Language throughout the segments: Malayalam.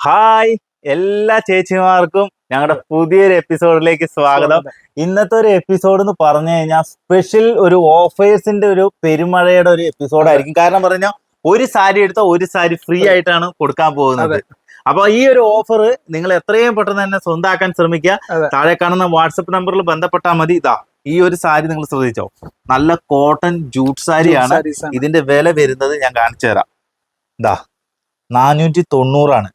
ഹായ് എല്ലാ ചേച്ചിമാർക്കും ഞങ്ങളുടെ പുതിയൊരു എപ്പിസോഡിലേക്ക് സ്വാഗതം. ഇന്നത്തെ ഒരു എപ്പിസോഡ് എന്ന് പറഞ്ഞു കഴിഞ്ഞാൽ സ്പെഷ്യൽ ഒരു ഓഫേഴ്സിന്റെ ഒരു പെരുമഴയുടെ ഒരു എപ്പിസോഡായിരിക്കും കാരണം പറഞ്ഞാൽ ഒരു സാരി എടുത്താൽ ഒരു സാരി ഫ്രീ ആയിട്ടാണ് കൊടുക്കാൻ പോകുന്നത്. അപ്പൊ ഈ ഒരു ഓഫർ നിങ്ങൾ എത്രയും പെട്ടെന്ന് തന്നെ സ്വന്തമാക്കാൻ ശ്രമിക്കുക. താഴെ കാണുന്ന വാട്സപ്പ് നമ്പറിൽ ബന്ധപ്പെട്ടാൽ മതി. ഇതാ ഈ ഒരു സാരി നിങ്ങൾ ശ്രദ്ധിച്ചോ. നല്ല കോട്ടൺ ജൂട്ട് സാരിയാണ്. ആണ്. ഇതിന്റെ വില വരുന്നത് ഞാൻ കാണിച്ചു തരാം. ഇതാ നാനൂറ്റി തൊണ്ണൂറാണ്.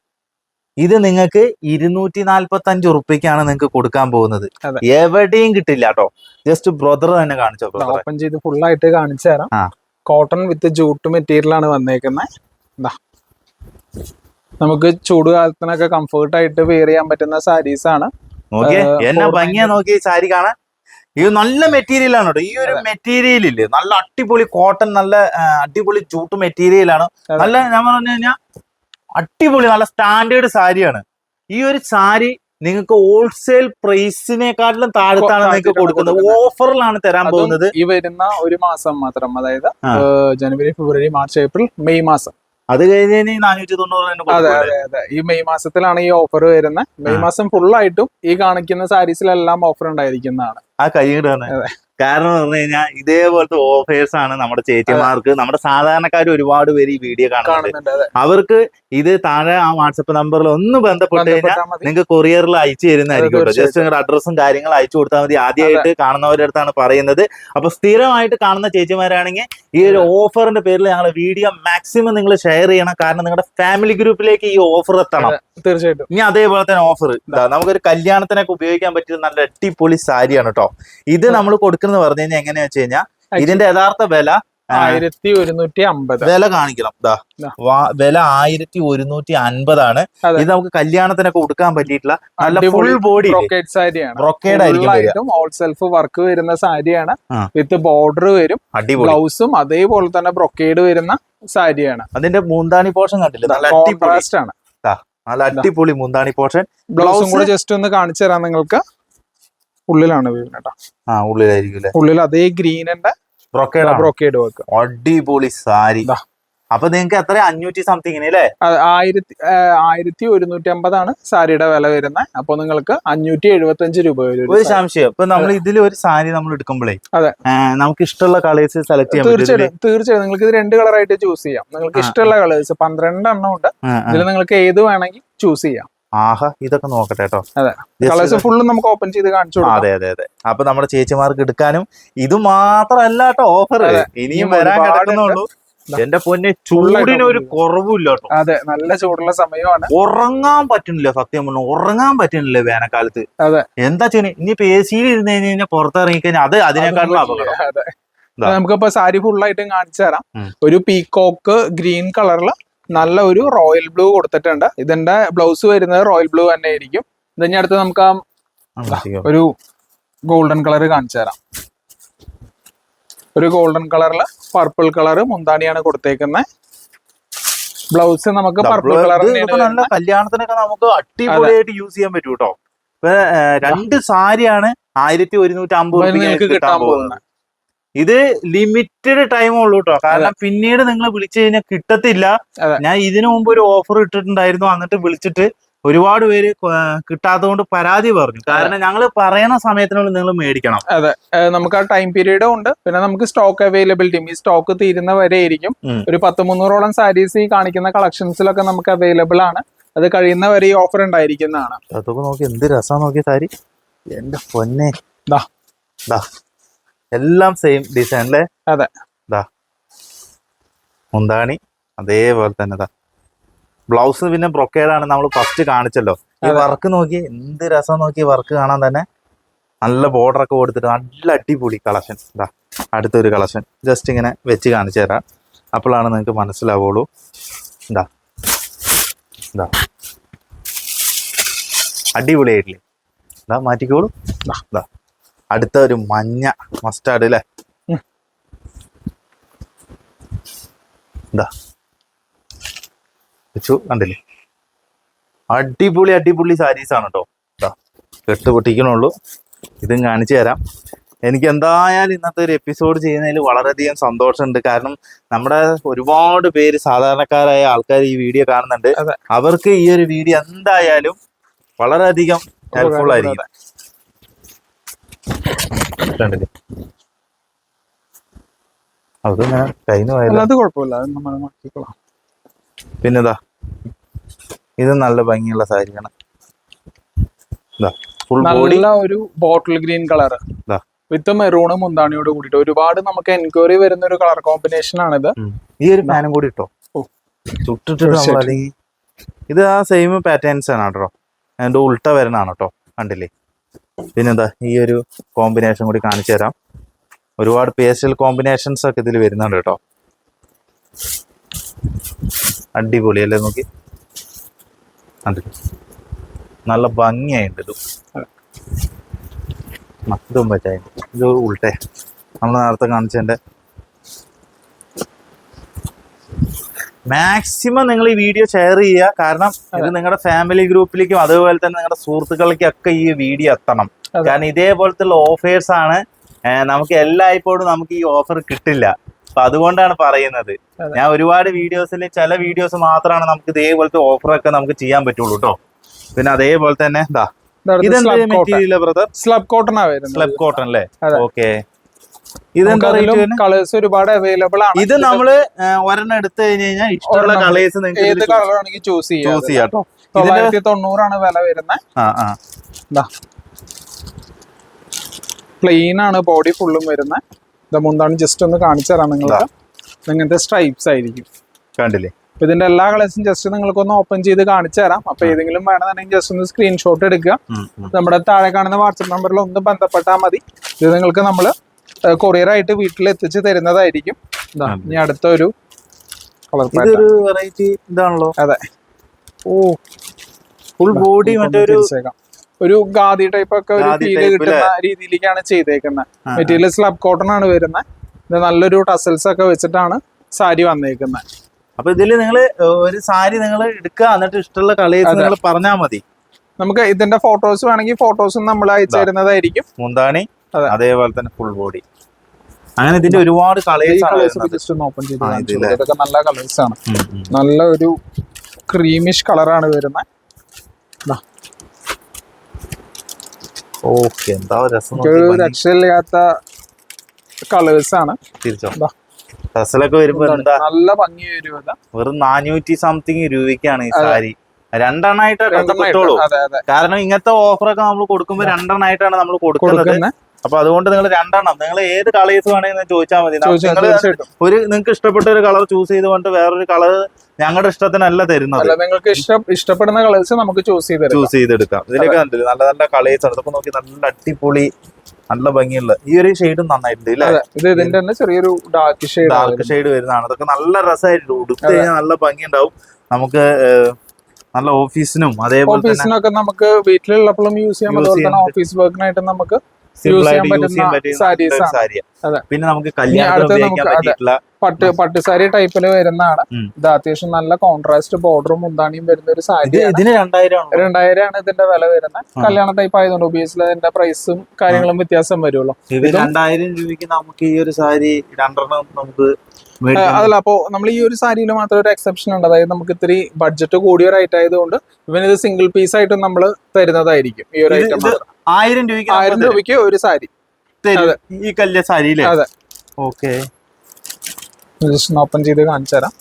ഇത് നിങ്ങൾക്ക് ഇരുന്നൂറ്റി നാല്പത്തി അഞ്ച് ഉറുപ്പിക്കാണ് നിങ്ങൾക്ക് കൊടുക്കാൻ പോകുന്നത്. എവിടെയും കിട്ടില്ല കേട്ടോ ജസ്റ്റ് ബ്രദർ തന്നെ കാണിച്ചോ ഓപ്പൺ ചെയ്ത് ഫുൾ ആയിട്ട് കാണിച്ചു തരാം. കോട്ടൺ വിത്ത് ജൂട്ട് മെറ്റീരിയൽ ആണ് വന്നേക്കുന്നത് നമുക്ക് ചൂട് കാലത്തിനൊക്കെ കംഫർട്ട് ആയിട്ട് വെയർ ചെയ്യാൻ പറ്റുന്ന സാരീസ് ആണ്. എന്നെ ഭംഗിയാ നോക്കി സാരി കാണാൻ. ഇത് നല്ല മെറ്റീരിയൽ ആണ് കേട്ടോ ഈ ഒരു മെറ്റീരിയൽ ഇല്ലേ? നല്ല അടിപൊളി കോട്ടൺ നല്ല അടിപൊളി ജൂട്ട് മെറ്റീരിയൽ ആണ്. നല്ല ഞാൻ പറഞ്ഞു കഴിഞ്ഞാൽ അടിപൊളി നല്ല സ്റ്റാൻഡേർഡ് സാരിയാണ്. ഈ ഒരു സാരി നിങ്ങൾക്ക് ഹോൾസെയിൽ പ്രൈസിനെക്കാട്ടിലും താഴത്താണ് നിങ്ങൾക്ക് കൊടുക്കുന്നത്. ഓഫറിലാണ് തരാൻ പോകുന്നത്. ഈ വരുന്ന ഒരു മാസം മാത്രം അതായത് ജനുവരി ഫെബ്രുവരി മാർച്ച് ഏപ്രിൽ മെയ് മാസം. അത് കഴിഞ്ഞ് നാനൂറ്റി തൊണ്ണൂറ് തന്നെ അതെ അതെ അതെ. ഈ മെയ് മാസത്തിലാണ് ഈ ഓഫർ വരുന്നത്. മെയ് മാസം ഫുൾ ആയിട്ടും ഈ കാണിക്കുന്ന സാരീസിലെല്ലാം ഓഫർ ഉണ്ടായിരിക്കുന്നതാണ്. ആ കൈ അതെ. കാരണം എന്ന് പറഞ്ഞു കഴിഞ്ഞാൽ ഇതേപോലത്തെ ഓഫേഴ്സ് ആണ് നമ്മുടെ ചേച്ചിമാർക്ക് നമ്മുടെ സാധാരണക്കാർ ഒരുപാട് പേര് ഈ വീഡിയോ കാണുന്നുണ്ട്. അവർക്ക് ഇത് താഴെ ആ വാട്സപ്പ് നമ്പറിൽ ഒന്ന് ബന്ധപ്പെട്ട് കഴിഞ്ഞാൽ നിങ്ങൾക്ക് കൊറിയറിൽ അയച്ചു തരുന്നതായിരിക്കും ജസ്റ്റ് നിങ്ങളുടെ അഡ്രസ്സും കാര്യങ്ങളും അയച്ചു കൊടുത്താൽ മതി. ആദ്യമായിട്ട് കാണുന്നവരുടെ അടുത്താണ് പറയുന്നത്. അപ്പൊ സ്ഥിരമായിട്ട് കാണുന്ന ചേച്ചിമാരാണെങ്കിൽ ഈ ഒരു ഓഫറിന്റെ പേരിൽ ഞങ്ങൾ വീഡിയോ മാക്സിമം നിങ്ങൾ ഷെയർ ചെയ്യണം. കാരണം നിങ്ങളുടെ ഫാമിലി ഗ്രൂപ്പിലേക്ക് ഈ ഓഫർ എത്തണം. തീർച്ചയായിട്ടും. ഇനി അതേപോലെ തന്നെ ഓഫർ നമുക്കൊരു കല്യാണത്തിനൊക്കെ ഉപയോഗിക്കാൻ പറ്റിയ നല്ല അടിപൊളി സാരിയാണ് കേട്ടോ ഇത് നമ്മൾ കൊടുക്കുന്നത് പറഞ്ഞു കഴിഞ്ഞാൽ എങ്ങനെയാ വെച്ച് കഴിഞ്ഞാൽ ഇതിന്റെ യഥാർത്ഥ വില ആയിരത്തി ഒരുന്നൂറ്റി അമ്പത് വില കാണിക്കണം. വില ആയിരത്തി ഒരുന്നൂറ്റി അൻപതാണ് ഇത് നമുക്ക് കല്യാണത്തിനൊക്കെ കൊടുക്കാൻ പറ്റിയിട്ടുള്ള നല്ല ഫുൾ ബോഡി ബ്രോക്കേഡ് സാരിയാണ് ബ്രൊക്കേഡ് ആയിരിക്കും ഓൾ സെൽഫ് വർക്ക് വരുന്ന സാരിയാണ് വിത്ത് ബോർഡർ വരും. ബ്ലൗസും അതേപോലെ തന്നെ ബ്രൊക്കേഡ് വരുന്ന സാരിയാണ് അതിന്റെ മൂന്താണി പോർഷൻ കണ്ടില്ല? നല്ല കോൺട്രാസ്റ്റ് ആണ്. നല്ല അടിപൊളി മുന്താണി പോർഷൻ ബ്ലൗസും? കൂടെ ജസ്റ്റ് ഒന്ന് കാണിച്ചു തരാം നിങ്ങൾക്ക്. ഉള്ളിലാണ് കേട്ടോ. ആ ഉള്ളിലായിരിക്കും ഉള്ളിൽ അതേ ഗ്രീനിന്റെ ബ്രൊക്കേഡ് ബ്രോക്കേഡ് വർക്ക്. അടിപൊളി സാരി. അപ്പൊ നിങ്ങൾക്ക് എത്ര അഞ്ഞൂറ്റി സംതിങ്ങിന് അല്ലേ ആയിരത്തി ആയിരത്തി ഒരുന്നൂറ്റി അമ്പതാണ് സാരിയുടെ വില വരുന്നത് അപ്പൊ നിങ്ങൾക്ക് അഞ്ഞൂറ്റി എഴുപത്തി അഞ്ച് രൂപ വരും ഒരു സംശയം. ഇപ്പൊ നമ്മൾ ഇതിൽ ഒരു സാരി നമ്മൾ എടുക്കുമ്പോഴേ അതെ. നമുക്ക് ഇഷ്ടമുള്ള കളേഴ്സ് സെലക്ട് ചെയ്യാം തീർച്ചയായും തീർച്ചയായും നിങ്ങൾക്ക് ഇത് രണ്ട് കളറായിട്ട് ചൂസ് ചെയ്യാം. നിങ്ങൾക്ക് ഇഷ്ടമുള്ള കളേഴ്സ് പന്ത്രണ്ട് എണ്ണം ഉണ്ട്. ഇതിൽ നിങ്ങൾക്ക് ഏത് വേണമെങ്കിൽ ചൂസ് ചെയ്യാം. ആഹാ ഇതൊക്കെ നോക്കട്ടെ കേട്ടോ. കളേഴ്സ് ഫുള്ളും നമുക്ക് ഓപ്പൺ ചെയ്ത് കാണിച്ചു അതെ അതെ അതെ. അപ്പൊ നമ്മുടെ ചേച്ചിമാർക്ക് എടുക്കാനും ഇത് മാത്രല്ല കേട്ടോ ഓഫർ. ഇനിയും വരാൻ. കിടക്കുന്നുള്ളൂ. എന്റെ പൊന്നെ ചൂടിന് ഒരു. കുറവില്ല കേട്ടോ. അതെ നല്ല ചൂടുള്ള സമയമാണ്. ഉറങ്ങാൻ പറ്റുന്നില്ല സത്യം പറഞ്ഞു. ഉറങ്ങാൻ പറ്റുന്നില്ല വേനൽക്കാലത്ത്. അതെ. എന്താ ചെയ്യുന്നത് ഇനിയിപ്പോ എ സിയിൽ ഇരുന്ന് കഴിഞ്ഞ് കഴിഞ്ഞാൽ പുറത്തിറങ്ങി കഴിഞ്ഞാൽ അത് അതിനേക്കാളും അപകടം. നമുക്കിപ്പോ സാരി ഫുൾ ആയിട്ടും കാണിച്ചു തരാം. ഒരു പീകോക്ക് ഗ്രീൻ കളറിൽ നല്ല ഒരു റോയൽ ബ്ലൂ കൊടുത്തിട്ടുണ്ട്. ഇതിന്റെ ബ്ലൗസ് വരുന്നത് റോയൽ ബ്ലൂ തന്നെ ആയിരിക്കും ഇത് ഇതിന് അടുത്ത് നമുക്ക് ആ ഒരു ഗോൾഡൻ കളർ കാണിച്ചു തരാം. ഒരു ഗോൾഡൻ കളറിൽ പർപ്പിൾ കളർ മുന്താണിയാണ് കൊടുത്തേക്കുന്നത് ബ്ലൗസ് നമുക്ക് പർപ്പിൾ കളർ നല്ല കല്യാണത്തിനൊക്കെ നമുക്ക് അടിപൊളിയായിട്ട് യൂസ് ചെയ്യാൻ പറ്റും കേട്ടോ രണ്ട് സാരിയാണ് ആയിരത്തി ഒരുന്നൂറ്റി അമ്പത് കിട്ടാൻ പോകുന്നത്. ഇത് ലിമിറ്റഡ് ടൈം ഉള്ളൂ കേട്ടോ കാരണം പിന്നീട് നിങ്ങൾ വിളിച്ചു കഴിഞ്ഞാൽ കിട്ടത്തില്ല. ഞാൻ ഇതിനു മുമ്പ് ഒരു ഓഫർ ഇട്ടിട്ടുണ്ടായിരുന്നു. എന്നിട്ട് വിളിച്ചിട്ട് ഒരുപാട് പേര് കിട്ടാത്തത് കൊണ്ട് പരാതി പറഞ്ഞു. കാരണം ഞങ്ങൾ പറയുന്ന സമയത്തിനുള്ളിൽ നിങ്ങൾ മേടിക്കണം. അതെ. നമുക്ക് ആ ടൈം പീരീഡും ഉണ്ട്. പിന്നെ നമുക്ക് സ്റ്റോക്ക് അവൈലബിലിറ്റിയും ഈ സ്റ്റോക്ക് തീരുന്ന വരെ ആയിരിക്കും. ഒരു പത്ത് മുന്നൂറോളം സാരീസ് ഈ കാണിക്കുന്ന കളക്ഷൻസിലൊക്കെ നമുക്ക് അവൈലബിൾ ആണ്. അത് കഴിയുന്ന വരെ ഈ ഓഫർ ഉണ്ടായിരിക്കുന്നതാണ്. അതൊക്കെ നോക്കി എന്ത് രസം നോക്കിയ സാരി. എന്റെ പൊന്നെ. ദാ. ദാ. എല്ലാം സെയിം ഡിസൈൻ അല്ലേ അതെ. ഇതാ മുന്താണി അതേപോലെ തന്നെ ഇതാ ബ്ലൗസ് പിന്നെ ബ്രൊക്കേഡാണ് നമ്മൾ ഫസ്റ്റ് കാണിച്ചല്ലോ. ഈ വർക്ക് നോക്കി എന്ത് രസം നോക്കി വർക്ക് കാണാൻ തന്നെ നല്ല ബോർഡർ ഒക്കെ കൊടുത്തിട്ട് നല്ല അടിപൊളി കളക്ഷൻ ഇതാ അടുത്തൊരു കളക്ഷൻ ജസ്റ്റ് ഇങ്ങനെ വെച്ച് കാണിച്ചു തരാം. അപ്പോഴാണ് നിങ്ങൾക്ക് മനസ്സിലാവുള്ളൂ. ഇതാ ഇതാ അടിപൊളിയായിട്ടില്ലേ? ഇതാ മാറ്റിക്കോളൂ. ഇതാ ദാ. അടുത്ത ഒരു മഞ്ഞ മസ്റ്റാർഡ് അല്ലേ എന്താ വെച്ചു കണ്ടില്ലേ? അടിപൊളി അടിപൊളി സാരീസ് ആണ് കേട്ടോ കെട്ട് പൊട്ടിക്കണുള്ളൂ. ഇതും കാണിച്ചു തരാം. എനിക്ക് എന്തായാലും ഇന്നത്തെ ഒരു എപ്പിസോഡ് ചെയ്യുന്നതിൽ വളരെയധികം സന്തോഷമുണ്ട്. കാരണം നമ്മുടെ ഒരുപാട് പേര് സാധാരണക്കാരായ ആൾക്കാർ ഈ വീഡിയോ കാണുന്നുണ്ട്. അവർക്ക് ഈ ഒരു വീഡിയോ എന്തായാലും വളരെയധികം ഹെൽപ്ഫുൾ ആയിരിക്കും. കണ്ടില്ലേ അതിങ്ങനെ കഴിഞ്ഞു പോയാലും കുഴപ്പമില്ല. അത് പിന്നെതാ ഇത് നല്ല ഭംഗിയുള്ള സാരിയാണ്. നല്ല ഒരു ബോട്ടിൽ ഗ്രീൻ കളർ. വിത്ത് മെറൂണും മുന്താണിയോട് കൂടിയിട്ട്. ഒരുപാട് നമുക്ക് എൻക്വയറി വരുന്ന ഒരു കളർ കോമ്പിനേഷൻ ആണിത് ഈ ഒരു ഫാനും കൂടി ഇട്ടോ. ചുട്ടിട്ട് ഇത് ആ സെയിം പാറ്റേൺസ് ആണ് കേട്ടോ. അതിന്റെ ഉൾട്ട വരണാണ് കേട്ടോ. കണ്ടില്ലേ? പിന്നെന്താ ഈ ഒരു കോമ്പിനേഷൻ കൂടി കാണിച്ചു തരാം. ഒരുപാട് പേസ്റ്റൽ കോമ്പിനേഷൻസ് ഒക്കെ ഇതിൽ വരുന്നുണ്ട് കേട്ടോ. അടിപൊളി അല്ലേ നോക്കി? നല്ല ഭംഗിയായിട്ട് ഇത്. മത്തും പറ്റായി ഇത് ഉൾട്ടെ. നമ്മൾ നേരത്തെ കാണിച്ചതിന്റെ മാക്സിമം നിങ്ങൾ ഈ വീഡിയോ ഷെയർ ചെയ്യുക. കാരണം ഇത് നിങ്ങളുടെ ഫാമിലി ഗ്രൂപ്പിലേക്കും അതുപോലെ തന്നെ നിങ്ങളുടെ സുഹൃത്തുക്കൾക്കൊക്കെ ഈ വീഡിയോ എത്തണം. കാരണം ഇതേപോലത്തെ ഓഫേഴ്സ് ആണ് നമുക്ക് എല്ലായ്പ്പോഴും നമുക്ക് ഈ ഓഫർ കിട്ടില്ല. അപ്പൊ അതുകൊണ്ടാണ് പറയുന്നത്. ഞാൻ ഒരുപാട് വീഡിയോസിൽ ചില വീഡിയോസ് മാത്രമാണ് നമുക്ക് ഇതേപോലത്തെ ഓഫറൊക്കെ നമുക്ക് ചെയ്യാൻ പറ്റുള്ളൂ കേട്ടോ പിന്നെ അതേപോലെ തന്നെ എന്താ ഇതെന്താ material brother slub cotton slub cotton അല്ലേ ഓക്കേ കളേഴ്സ് ഒരുപാട് അവൈലബിൾ ആണ്. ഇത് നമ്മൾ ഒരെണ്ണം എടുത്തു കഴിഞ്ഞ് കഴിഞ്ഞാൽ ഇഷ്ടമുള്ള കളേഴ്സ് ഏത് നിങ്ങൾക്ക് കളർ ആണെങ്കിൽ ചൂസ് ചെയ്യാം. ചൂസ് ചെയ്യാം കേട്ടോ തൊള്ളായിരത്തി തൊണ്ണൂറാണ് വില വരുന്നത്. പ്ലെയിൻ ആണ് ബോഡി ഫുള്ളും വരുന്നത്. മുന്താണ് ജസ്റ്റ് ഒന്ന് കാണിച്ചു തരാം നിങ്ങൾക്ക്. ഇങ്ങനത്തെ സ്ട്രൈപ്സ് ആയിരിക്കും. കണ്ടില്ലേ? അപ്പൊ ഇതിന്റെ എല്ലാ കളേഴ്സും ജസ്റ്റ് നിങ്ങൾക്ക് ഒന്ന് ഓപ്പൺ ചെയ്ത് കാണിച്ചു തരാം. അപ്പൊ ഏതെങ്കിലും വേണമെന്നുണ്ടെങ്കിൽ ജസ്റ്റ് ഒന്ന് സ്ക്രീൻഷോട്ട് എടുക്കുക. നമ്മുടെ താഴെ കാണുന്ന വാട്സപ്പ് നമ്പറിൽ ഒന്ന് ബന്ധപ്പെട്ടാൽ മതി. ഇത് നിങ്ങൾക്ക് നമ്മൾ കൊറിയർ ആയിട്ട് വീട്ടിൽ എത്തിച്ച് തരുന്നതായിരിക്കും ഇനി അടുത്ത ഒരു കളർ പാറ്റേൺ. ഇതൊരു വെറൈറ്റി ഇതാണല്ലോ. അതെ. ഓ ഫുൾ ബോഡി മറ്റൊരു ഒരു ടൈപ്പ് ഒക്കെ ഒരു ഫീൽ കിട്ടുന്ന രീതിയിലേക്കാണ് ചെയ്തേക്കുന്നത് മെറ്റീരിയൽ സ്ലബ് കോട്ടൺ ആണ് വരുന്നത് ഇത് നല്ലൊരു ടസൽസ് ഒക്കെ വെച്ചിട്ടാണ് സാരി വന്നേക്കുന്നത് അപ്പൊ ഇതിൽ നിങ്ങൾ ഒരു സാരി നിങ്ങൾ എടുക്കുക എന്നിട്ട് ഇഷ്ടമുള്ള കളേഴ്സ് നിങ്ങൾ പറഞ്ഞാൽ മതി. നമുക്ക് ഇതിന്റെ ഫോട്ടോസ് വേണമെങ്കിൽ ഫോട്ടോസും നമ്മൾ അയച്ചു. തരുന്നതായിരിക്കും. മുന്താണി. അതേപോലെ തന്നെ ഫുൾ ബോഡി അങ്ങനെ ഇതിന്റെ ഒരുപാട് കളേഴ്സ് ഓപ്പൺ ചെയ്ത്? ഇതൊക്കെ നല്ല കളേഴ്സ് ആണ്. നല്ല ഒരു ക്രീമിഷ് കളറാണ് വരുന്നത് ഓക്കെ എന്താ രസം രക്ഷയില്ലാത്ത കളേഴ്സ് ആണ്. തിരിച്ചോ. ഡ്രസ്സിലൊക്കെ വരുമ്പോ എന്താ? നല്ല ഭംഗി വരും വെറും നാനൂറ്റി സംതിങ് രൂപയ്ക്കാണ് ഈ സാരി. രണ്ടെണ്ണമായിട്ട്. കിട്ടുള്ളൂ കാരണം ഇങ്ങനത്തെ ഓഫറൊക്കെ നമ്മൾ കൊടുക്കുമ്പോ രണ്ടെണ്ണമായിട്ടാണ് നമ്മൾ കൊടുക്കുന്നത്. കൊടുക്കുന്ന. അപ്പൊ അതുകൊണ്ട് നിങ്ങൾ രണ്ടെണ്ണം. നിങ്ങൾ ഏത് കളേഴ്സ് വേണമെങ്കിൽ ചോദിച്ചാൽ മതി. നിങ്ങൾ ഒരു നിങ്ങൾക്ക് ഇഷ്ടപ്പെട്ട ഒരു കളർ ചൂസ് ചെയ്ത് കൊണ്ട് വേറൊരു കളർ ഞങ്ങളുടെ ഇഷ്ടത്തിനല്ല തരുന്നത്. അല്ല നിങ്ങൾക്ക് ഇഷ്ടം ഇഷ്ടപ്പെടുന്ന കളേഴ്സ് നമുക്ക് ചൂസ് ചെയ്ത് ചൂസ് ചെയ്തെടുക്കാം. ഇതിലൊക്കെ കണ്ടില്ലേ നല്ല നല്ല കളേഴ്സ് ആണ് ഇതൊക്കെ നോക്കി നല്ല അടിപൊളി നല്ല ഭംഗിയുള്ള ഈ ഒരു ഷെയ്ഡും നന്നായിട്ടുണ്ട് ഇത് ഇതിന്റെ തന്നെ ചെറിയൊരു ഡാർക്ക് ഷെയ്ഡ് ഡാർക്ക് ഷെയ്ഡ് വരുന്നതാണ്. അതൊക്കെ നല്ല രസമായിട്ട് ഉടുത്ത് കഴിഞ്ഞാൽ നല്ല ഭംഗി ഉണ്ടാവും നമുക്ക് നല്ല ഓഫീസിനും അതേപോലെ തന്നെ ഓഫീസിനൊക്കെ നമുക്ക് വീട്ടിലുള്ളപ്പോഴും യൂസ് ചെയ്യാം അതുപോലെ തന്നെ ഓഫീസ് വർക്കിനായിട്ട് നമുക്ക് സിമ്പിൾ ആയിട്ട് യൂസ് പറ്റുന്ന ചെയ്യാൻ പറ്റിയ sarees നല്ലൊരു ആണ്. സാരിയാ. അതെ. പിന്നെ നമുക്ക് കല്യാണത്തിന് ഉപയോഗിക്കാൻ പറ്റിയിട്ടുള്ള പട്ട് സാരി ടൈപ്പിൽ വരുന്നതാണ്. ഇത് അത്യാവശ്യം നല്ല കോൺട്രാസ്റ്റ് ബോർഡറും മുന്താണിയും വരുന്ന ഒരു സാരി ഇതിന് രണ്ടായിരം ആണ് രണ്ടായിരം ആണ് ഇതിന്റെ വില വരുന്നത്. കല്യാണ ടൈപ്പ് ആയതുകൊണ്ട് ഒബിയസ്ലി അതിന്റെ പ്രൈസും കാര്യങ്ങളും വ്യത്യാസം വരുമല്ലോ ഇതും- രണ്ടായിരം രൂപയ്ക്ക് നമുക്ക് ഈ ഒരു സാരി രണ്ടെണ്ണം നമുക്ക് അതല്ല അപ്പോ നമ്മൾ ഈ ഒരു സാരിയിൽ മാത്രം ഒരു എക്സെപ്ഷൻ ഉണ്ട്. അതായത് നമുക്ക് ഇത്തിരി ബഡ്ജറ്റ് കൂടിയ ഒരു ഐറ്റം ആയതുകൊണ്ട് ഇവൻ ഇത് സിംഗിൾ പീസ് ആയിട്ട് നമ്മൾ തരുന്നതായിരിക്കും ഈ ഒരു ഐറ്റം ആയിരം രൂപയ്ക്ക് ആയിരം രൂപയ്ക്ക് ഒരു സാരി. ഈ കല്യ സാരി അതെ. ഓക്കെ. ജസ്റ്റ് ഓപ്പൺ ചെയ്ത് കാണിച്ചു തരാം.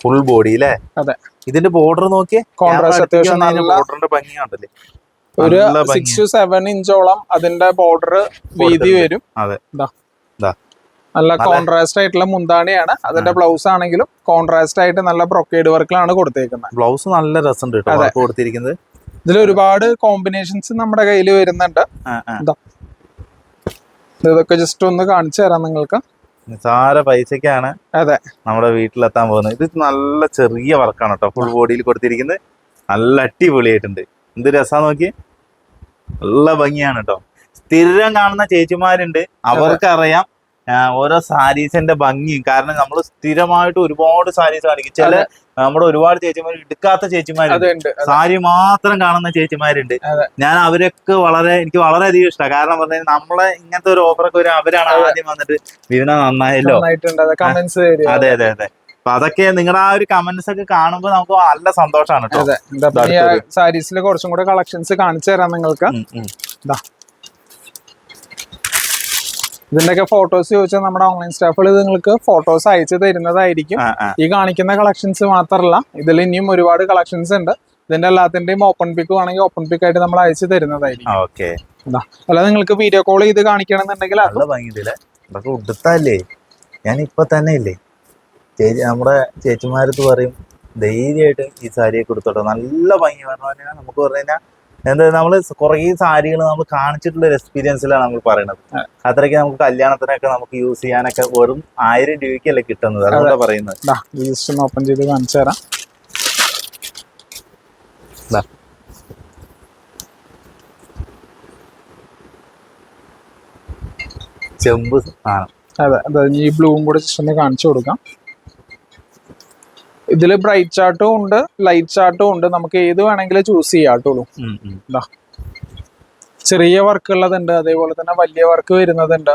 ഫുൾ ബോഡി അല്ലേ അതെ. ഇതിന്റെ ബോർഡർ നോക്കിയേ? കോൺട്രാസ്റ്റ് അത്യാവശ്യം നല്ല ബോർഡറിന്റെ ഭംഗിയാണല്ലേ ഒരു സിക്സ് ടു സെവൻ ഇഞ്ചോളം അതിന്റെ ബോർഡർ വീതി വരും. അതെ. നല്ല കോൺട്രാസ്റ്റ് ആയിട്ടുള്ള മുന്താണിയാണ്. അതിന്റെ ബ്ലൗസ് ആണെങ്കിലും കോൺട്രാസ്റ്റ് ആയിട്ട് നല്ല ബ്രൊക്കേഡ് വർക്കിലാണ് കൊടുത്തേക്കുന്നത്. ബ്ലൗസ് നല്ല രസമുണ്ട് കൊടുത്തിരിക്കുന്നത്. ഇതിൽ ഒരുപാട് കോമ്പിനേഷൻസ് നമ്മുടെ കയ്യിൽ വരുന്നുണ്ട്. ഇതൊക്കെ ജസ്റ്റ് ഒന്ന് കാണിച്ചു തരാം നിങ്ങൾക്ക്. നിസാര പൈസക്കാണ് അതെ. നമ്മുടെ വീട്ടിലെത്താൻ പോകുന്നത്. ഇത് നല്ല ചെറിയ വർക്കാണ് കേട്ടോ ഫുൾ ബോഡിയിൽ കൊടുത്തിരിക്കുന്നത്. നല്ല അടിപൊളിയായിട്ടുണ്ട്. എന്ത് രസാ നോക്കി നല്ല ഭംഗിയാണ് കേട്ടോ. സ്ഥിരം കാണുന്ന ചേച്ചിമാരുണ്ട്. അവർക്കറിയാം ഓരോ സാരീസിന്റെ ഭംഗി. കാരണം നമ്മൾ സ്ഥിരമായിട്ട് ഒരുപാട് സാരീസ് കാണിക്കും. ചില നമ്മുടെ ഒരുപാട് ചേച്ചിമാർ എടുക്കാത്ത ചേച്ചിമാരുണ്ട്. സാരി മാത്രം കാണുന്ന ചേച്ചിമാരുണ്ട്. ഞാൻ അവരൊക്കെ വളരെ എനിക്ക് വളരെയധികം ഇഷ്ടമാണ് കാരണം പറഞ്ഞാൽ നമ്മളെ ഇങ്ങനത്തെ ഒരു ഓഫറൊക്കെ ഒരു അവരാണ് ആദ്യം വന്നിട്ട് വിവന നന്നായല്ലോ. അത് അതെ അതെ അപ്പൊ അതൊക്കെ നിങ്ങളുടെ ആ ഒരു കമന്റ്സ് ഒക്കെ കാണുമ്പോൾ നമുക്ക് നല്ല സന്തോഷമാണ് സാരീസിലെ. സാരീസിൽ കുറച്ചും കൂടെ കളക്ഷൻസ് കാണിച്ചു തരാം നിങ്ങൾക്ക്. ഇതിന്റെയൊക്കെ ഫോട്ടോസ് ചോദിച്ചാൽ നമ്മുടെ ഓൺലൈൻ സ്റ്റാഫുകൾ ഇത് നിങ്ങൾക്ക് ഫോട്ടോസ് അയച്ചു തരുന്നതായിരിക്കും. ഈ കാണിക്കുന്ന കളക്ഷൻസ് മാത്രമല്ല ഇതിൽ ഇനിയും ഒരുപാട് കളക്ഷൻസ് ഉണ്ട്. ഇതിന്റെ എല്ലാത്തിന്റെയും ഓപ്പൺ പിക്ക് വേണമെങ്കിൽ ഓപ്പൺ പിക്ക് ആയിട്ട് നമ്മൾ അയച്ചു തരുന്നതായിരിക്കും. ഓക്കെ. അല്ലാതെ അല്ല നിങ്ങൾക്ക് വീഡിയോ കോൾ ചെയ്ത് കാണിക്കണമെന്നുണ്ടെങ്കിൽ അത് ഉടുത്തല്ലേ? ഞാൻ ഇപ്പൊ തന്നെ ഇല്ലേ? ചേച്ചി നമ്മുടെ ചേച്ചിമാരത്ത് പറയും ധൈര്യമായിട്ട് ഈ സാരിയൊക്കെ കൊടുത്തോട്ടെ നല്ല ഭംഗി പറഞ്ഞു നമുക്ക് പറഞ്ഞു കഴിഞ്ഞാൽ എന്താ നമ്മൾ കുറേ സാരികൾ നമ്മൾ കാണിച്ചിട്ടുള്ള ഒരു എക്സ്പീരിയൻസിലാണ് നമ്മൾ പറയുന്നത് അത്രയ്ക്ക് നമുക്ക് കല്യാണത്തിനൊക്കെ നമുക്ക് യൂസ് ചെയ്യാനൊക്കെ വെറും ആയിരം രൂപയ്ക്കല്ലേ കിട്ടുന്നത്. അതുകൊണ്ടാണ് പറയുന്നത്. ജസ്റ്റ് ഒന്ന് ഓപ്പൺ ചെയ്ത് കാണിച്ചു തരാം. ചെമ്പ് സാധനം. അതെ അതെ ഈ ബ്ലൂവും കൂടെ ജസ്റ്റ് ഒന്ന് കാണിച്ചു കൊടുക്കാം. ഇതിൽ ബ്രൈറ്റ് ചാർട്ടും ഉണ്ട് ലൈറ്റ് ചാർട്ടും ഉണ്ട്. നമുക്ക് ഏത് വേണമെങ്കിലും ചൂസ് ചെയ്യാട്ടുള്ളൂ. ചെറിയ വർക്ക് ഉള്ളതുണ്ട് അതേപോലെ തന്നെ വലിയ വർക്ക് വരുന്നതുണ്ട്.